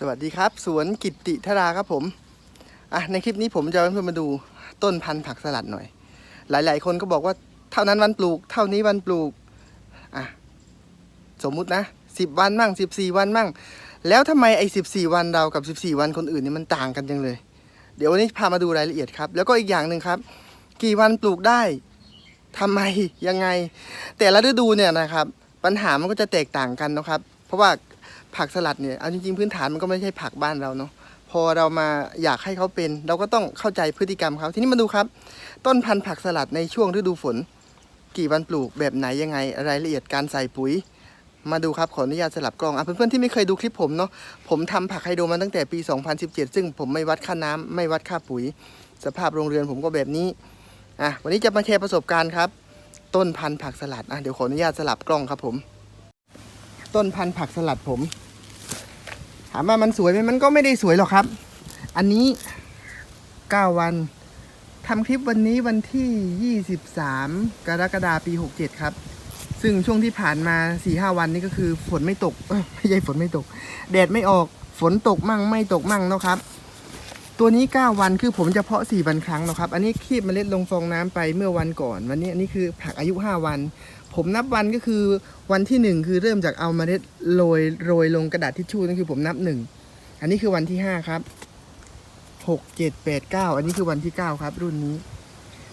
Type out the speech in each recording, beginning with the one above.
สวัสดีครับ สวนกิติธราครับผมอะในคลิปนี้ผมจะให้เพื่อนมาดูต้นพันธุ์ผักสลัดหน่อย หลาย ๆ คนก็บอกว่าเท่านั้นวันปลูก เท่านี้วันปลูกอะสมมุตินะสิบวันมั่งสิบสี่วันมั่ง แล้วทำไมไอ้สิบสี่วันเรากับสิบสี่วันคนอื่นนี่มันต่างกันจังเลย เดี๋ยววันนี้พามาดูรายละเอียดครับ แล้วก็อีกอย่างหนึ่งครับ กี่วันปลูกได้ทำไมยังไง แต่ละฤดูเนี่ยนะครับ ปัญหามันก็จะแตกต่างกันนะครับ เพราะว่า ผักสลัดเนี่ยเอาจริงๆพื้นฐานมันก็ไม่ใช่ผักบ้านเราเนาะพอเรามาอยากให้เขาเป็น เราก็ต้องเข้าใจพฤติกรรมเขาทีนี้มาดูครับ ต้นพันธุ์ผักสลัดในช่วงฤดูฝน กี่วันปลูกแบบไหนยังไงรายละเอียดการใส่ปุ๋ย มาดูครับขออนุญาตสลับกล้องอะเพื่อนๆที่ไม่เคยดูคลิปผมเนาะผมทำผักไฮโดรมาตั้งแต่ปี 2017 ซึ่งผมไม่วัดค่าน้ำไม่วัดค่าปุ๋ย สภาพโรงเรือนผมก็แบบนี้อะวันนี้จะมาแชร์ประสบการณ์ครับ ต้นพันธุ์ผักสลัดอะเดี๋ยวขออนุญาตสลับกล้องครับผม ต้นพันธุ์ผักสลัดผมามว่ามันสวยไหมมันก็ไม่ได้สวยหรอกครับ อันนี้9วันทำคลิปวันนี้วันที่ 23 กรกฎาคมปี 67 ครับ ซึ่งช่วงที่ผ่านมา 4-5 วันนี้ก็คือฝนไม่ตกไม่ใช่ฝนไม่ตก แดดไม่ออกฝนตกมั่งไม่ตกมั่งเนาะครับ ตัวนี้ 9 วันคือผมจะเพาะ 4 วันครั้งเนาะครับ อันนี้คีบเมล็ดลงฟองน้ำไปเมื่อวันก่อน วันนี้อันนี้คือผักอายุ 5 วันผมนับวันก็คือวันที่ 1 คือเริ่มจากเอาเมล็ดโรยโรยลงกระดาษทิชชู่นั่นคือผมนับ 1 อันนี้คือวันที่ 5 ครับ 6 7 8 9 อันนี้คือวันที่ 9 ครับ รุ่นนี้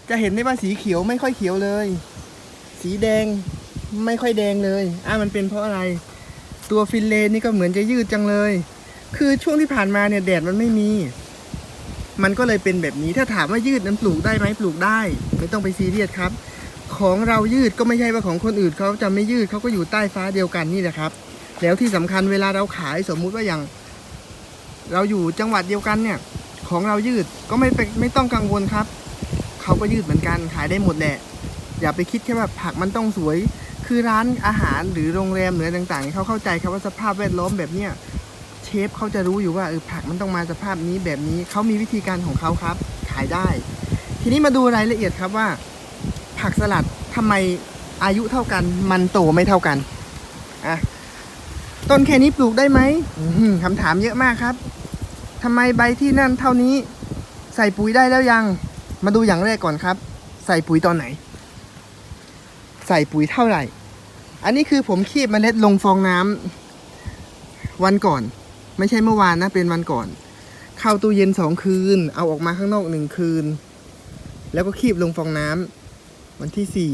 จะเห็นได้ว่าสีเขียวไม่ค่อยเขียวเลย สีแดงไม่ค่อยแดงเลยอะมันเป็นเพราะอะไร ตัวฟินเลนนี่ก็เหมือนจะยืดจังเลย คือช่วงที่ผ่านมาเนี่ยแดดมันไม่มี มันก็เลยเป็นแบบนี้ถ้าถามว่ายืดนั้นปลูกได้ไหมปลูกได้ ไม่ต้องไปซีเรียสครับ ของเรายืดก็ไม่ใช่ว่าของคนอื่นเขาจะไม่ยืดเขาก็อยู่ใต้ฟ้าเดียวกันนี่แหละครับ แล้วที่สำคัญเวลาเราขายสมมุติว่าอย่าง เราอยู่จังหวัดเดียวกันเนี่ย ของเรายืดก็ไม่ไม่ต้องกังวลครับเขาก็ยืดเหมือนกันขายได้หมดแหละ อย่าไปคิดแค่ว่าผักมันต้องสวยคือร้านอาหารหรือโรงแรมหรือต่างๆเขาเข้าใจครับว่าสภาพแวดล้อมแบบเนี้ยเชฟเขาจะรู้อยู่ว่าเออผักมันต้องมาสภาพนี้แบบนี้เขามีวิธีการของเขาครับ ขายได้ ทีนี้มาดูรายละเอียดครับว่า ผักสลัดทำไมอายุเท่ากัน มันโตไม่เท่ากันอะต้นแค่นี้ปลูกได้ไหมอื้อหือคำถามเยอะมากครับทำไมใบที่นั่นเท่านี้ ใส่ปุ๋ยได้แล้วยัง มาดูอย่างแรกก่อนครับ ใส่ปุ๋ยตอนไหน ใส่ปุ๋ยเท่าไหร่ อันนี้คือผมคีบเมล็ดลงฟองน้ำวันก่อน ไม่ใช่เมื่อวานนะเป็นวันก่อน เข้าตู้เย็นสองคืน เอาออกมาข้างนอกหนึ่งคืน แล้วก็คีบลงฟองน้ำ วันที่สี่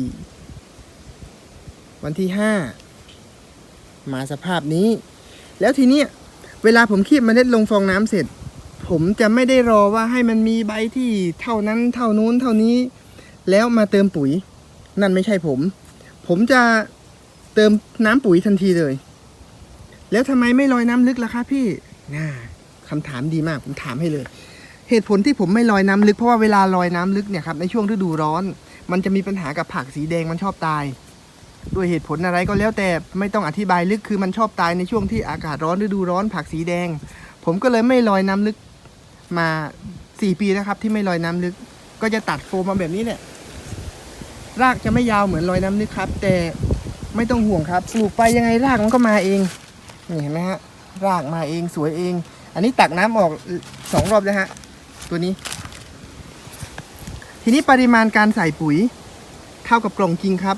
วันที่ห้ามาสภาพนี้ แล้วทีเนี้ยเวลาผมคีบเมล็ดลงฟองน้ำเสร็จ ผมจะไม่ได้รอว่าให้มันมีใบที่เท่านั้นเท่านู้นเท่านี้ แล้วมาเติมปุ๋ย นั่นไม่ใช่ผม ผมจะเติมน้ำปุ๋ยทันทีเลย แล้วทำไมไม่ลอยน้ำลึกล่ะคะพี่น่าคำถามดีมาก ผมถามให้เลย เหตุผลที่ผมไม่ลอยน้ำลึกเพราะว่าเวลาลอยน้ำลึกเนี่ยครับในช่วงฤดูร้อน มันจะมีปัญหากับผักสีแดงมันชอบตาย ด้วยเหตุผลอะไรก็แล้วแต่ไม่ต้องอธิบายลึกคือมันชอบตายในช่วงที่อากาศร้อนฤดูร้อนผักสีแดง ผมก็เลยไม่ลอยน้ำลึกมาสี่ปีนะครับ ที่ไม่ลอยน้ำลึก ก็จะตัดโฟมมาแบบนี้เนี่ยรากจะไม่ยาวเหมือนลอยน้ำลึกครับ แต่ไม่ต้องห่วงครับปลูกไปยังไงรากมันก็มาเองนี่เห็นไหมฮะรากมาเองสวยเอง อันนี้ตักน้ำออกสองรอบแล้วฮะตัวนี้ ทีนี้ปริมาณการใส่ปุ๋ยเท่ากับกล่องจริงครับ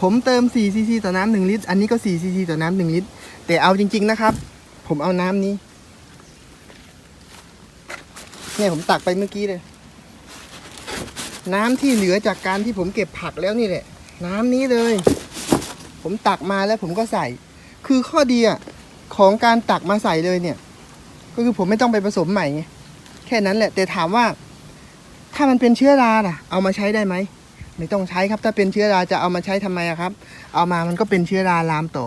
ผมเติม4ซีซีต่อน้ำหนึ่งลิตร อันนี้ก็4ซีซีต่อน้ำหนึ่งลิตร แต่เอาจริง ๆนะครับ ผมเอาน้ำนี้เนี่ยผมตักไปเมื่อกี้เลย น้ำที่เหลือจากการที่ผมเก็บผักแล้วนี่แหละ น้ำนี้เลย ผมตักมาแล้วผมก็ใส่ คือข้อดีอะของการตักมาใส่เลยเนี่ย ก็คือผมไม่ต้องไปผสมใหม่ไงแค่นั้นแหละ แต่ถามว่า ถ้ามันเป็นเชื้อราล่ะ เอามาใช้ได้ไหมไม่ต้องใช้ครับ ถ้าเป็นเชื้อราจะเอามาใช้ทำไมอะครับ เอามามันก็เป็นเชื้อราลามต่อ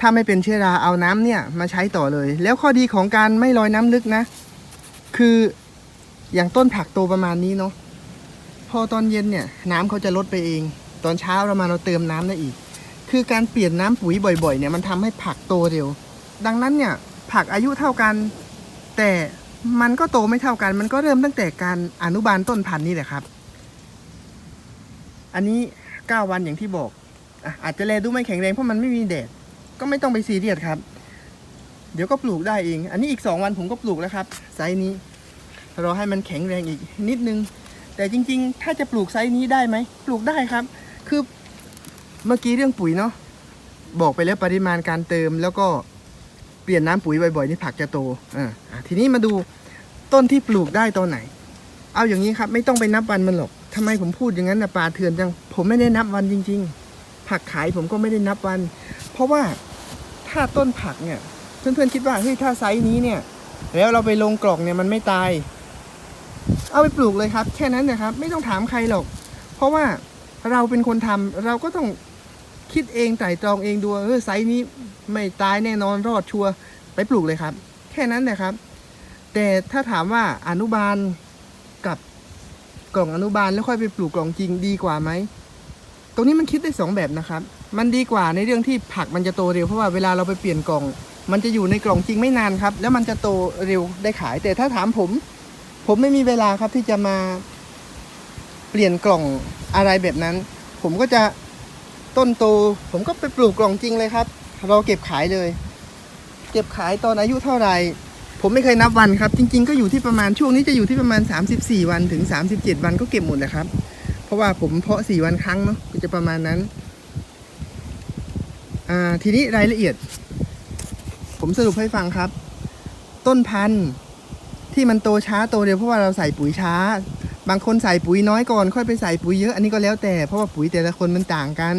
ถ้าไม่เป็นเชื้อราเอาน้ำเนี่ยมาใช้ต่อเลย แล้วข้อดีของการไม่ลอยน้ำลึกนะ คืออย่างต้นผักโตประมาณนี้เนาะพอตอนเย็นเนี่ยน้ำเขาจะลดไปเอง ตอนเช้าเรามาเราเติมน้ำได้อีก คือการเปลี่ยนน้ำปุ๋ยบ่อยๆเนี่ยมันทำให้ผักโตเร็ว ดังนั้นเนี่ยผักอายุเท่ากันแต่ มันก็โตไม่เท่ากัน มันก็เริ่มตั้งแต่การอนุบาลต้นพันธุ์นี่แหละครับ อันนี้9วันอย่างที่บอกอาจจะแลดูไม่แข็งแรงเพราะมันไม่มีแดด ก็ไม่ต้องไปซีเรียสครับ เดี๋ยวก็ปลูกได้เอง อันนี้อีก2วันผมก็ปลูกแล้วครับไซส์นี้รอให้มันแข็งแรงอีกนิดนึง แต่จริง ๆ ถ้าจะปลูกไซส์นี้ได้ไหมปลูกได้ครับ คือเมื่อกี้เรื่องปุ๋ยเนาะบอกไปแล้วปริมาณการเติมแล้วก็ เปลี่ยนน้ำปุ๋ยบ่อยๆนี่ผักจะโตอ่าทีนี้มาดูต้นที่ปลูกได้ตอนไหน เอาอย่างนี้ครับ ไม่ต้องไปนับวันมันหรอกทำไมผมพูดอย่างนั้นนะปลาเถื่อนจัง ผมไม่ได้นับวันจริง ๆ ผักขายผมก็ไม่ได้นับวัน เพราะว่าถ้าต้นผักเนี่ย เพื่อนๆคิดว่าเฮ้ยถ้าไซส์นี้เนี่ย แล้วเราไปลงกล่องเนี่ยมันไม่ตาย เอาไปปลูกเลยครับ แค่นั้นนะครับ ไม่ต้องถามใครหรอก เพราะว่าเราเป็นคนทำเราก็ต้อง คิดเองไตร่ตรองเองดูเออไซส์นี้ไม่ตายแน่นอนรอดชัวร์ไปปลูกเลยครับ แค่นั้นนะครับ แต่ถ้าถามว่าอนุบาลกับกล่องอนุบาลแล้วค่อยไปปลูกกล่องจริงดีกว่าไหมตรงนี้มันคิดได้สองแบบนะครับ มันดีกว่าในเรื่องที่ผักมันจะโตเร็วเพราะว่าเวลาเราไปเปลี่ยนกล่อง มันจะอยู่ในกล่องจริงไม่นานครับ แล้วมันจะโตเร็วได้ขาย แต่ถ้าถามผม ผมไม่มีเวลาครับที่จะมาเปลี่ยนกล่องอะไรแบบนั้น ผมก็จะ ต้นโตผมก็ไปปลูกกล่องจริงเลยครับรอเก็บขายเลย เก็บขายตอนอายุเท่าไหร่ ผมไม่เคยนับวันครับ จริง ๆ ก็อยู่ที่ประมาณช่วงนี้จะอยู่ที่ประมาณ 34 วันถึง 37 วันก็เก็บหมดนะครับ เพราะว่าผมเพาะ 4 วันครั้งเนาะก็จะประมาณนั้นอ่าทีนี้รายละเอียด ผมสรุปให้ฟังครับ ต้นพันธุ์ที่มันโตช้าโตเร็วเพราะว่าเราใส่ปุ๋ยช้า บางคนใส่ปุ๋ยน้อยก่อน ค่อยไปใส่ปุ๋ยเยอะอันนี้ก็แล้วแต่เพราะว่าปุ๋ยแต่ละคนมันต่างกัน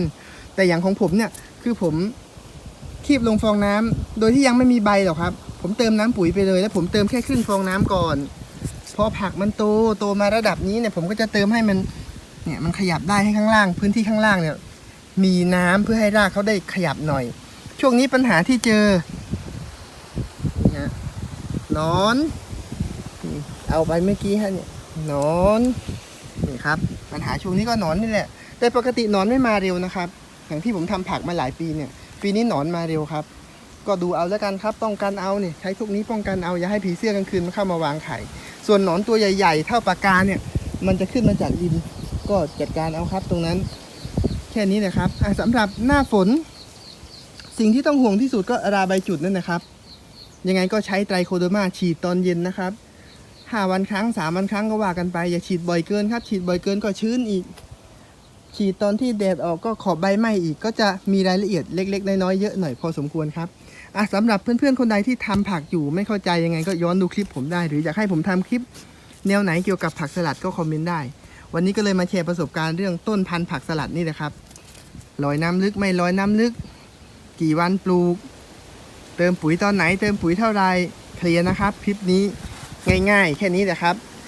แต่อย่างของผมเนี่ยคือผมคีบลงฟองน้ำโดยที่ยังไม่มีใบหรอกครับ ผมเติมน้ำปุ๋ยไปเลย แล้วผมเติมแค่ครึ่งฟองน้ำก่อน พอผักมันโตโตมาระดับนี้เนี่ย ผมก็จะเติมให้มันเนี่ยมันขยับได้ให้ข้างล่าง พื้นที่ข้างล่างเนี่ย มีน้ำเพื่อให้รากเขาได้ขยับหน่อย ช่วงนี้ปัญหาที่เจอนะหนอน เอาไปเมื่อกี้ฮะเนี่ยนอนนี่ครับ ปัญหาช่วงนี้ก็นอนนี่แหละ แต่ปกติหนอนไม่มาเร็วนะครับ อย่างที่ผมทำผักมาหลายปีเนี่ย ปีนี้หนอนมาเร็วครับ ก็ดูเอาแล้วกันครับป้องกันเอาเนี่ยใช้พวกนี้ป้องกันเอาอย่าให้ผีเสื้อกลางคืนมันเข้ามาวางไข่ส่วนหนอนตัวใหญ่ ๆ เท่าปากกาเนี่ย มันจะขึ้นมาจากดิน ก็จัดการเอาครับตรงนั้น แค่นี้นะครับอะสำหรับหน้าฝน สิ่งที่ต้องห่วงที่สุดก็ราใบจุดนั่นนะครับ ยังไงก็ใช้ไตรโคโดมาฉีดตอนเย็นนะครับห้าวันครั้งสามวันครั้งก็ว่ากันไป อย่าฉีดบ่อยเกินครับ ฉีดบ่อยเกินก็ชื้นอีก ฉีดตอนที่แดดออกก็ขอบใบไหม้อีก ก็จะมีรายละเอียดเล็ก ๆ น้อยๆเยอะหน่อยพอสมควรครับอะสำหรับเพื่อนๆคนใดที่ทำผักอยู่ไม่เข้าใจยังไงก็ย้อนดูคลิปผมได้ หรืออยากให้ผมทำคลิปแนวไหนเกี่ยวกับผักสลัดก็คอมเมนต์ได้ วันนี้ก็เลยมาแชร์ประสบการณ์เรื่องต้นพันธุ์ผักสลัดนี่นะครับลอยน้ำลึกไม่ลอยน้ำลึก กี่วันปลูก เติมปุ๋ยตอนไหน เติมปุ๋ยเท่าไรเคลียร์นะครับ คลิปนี้ง่าย ๆ แค่นี้แหละครับ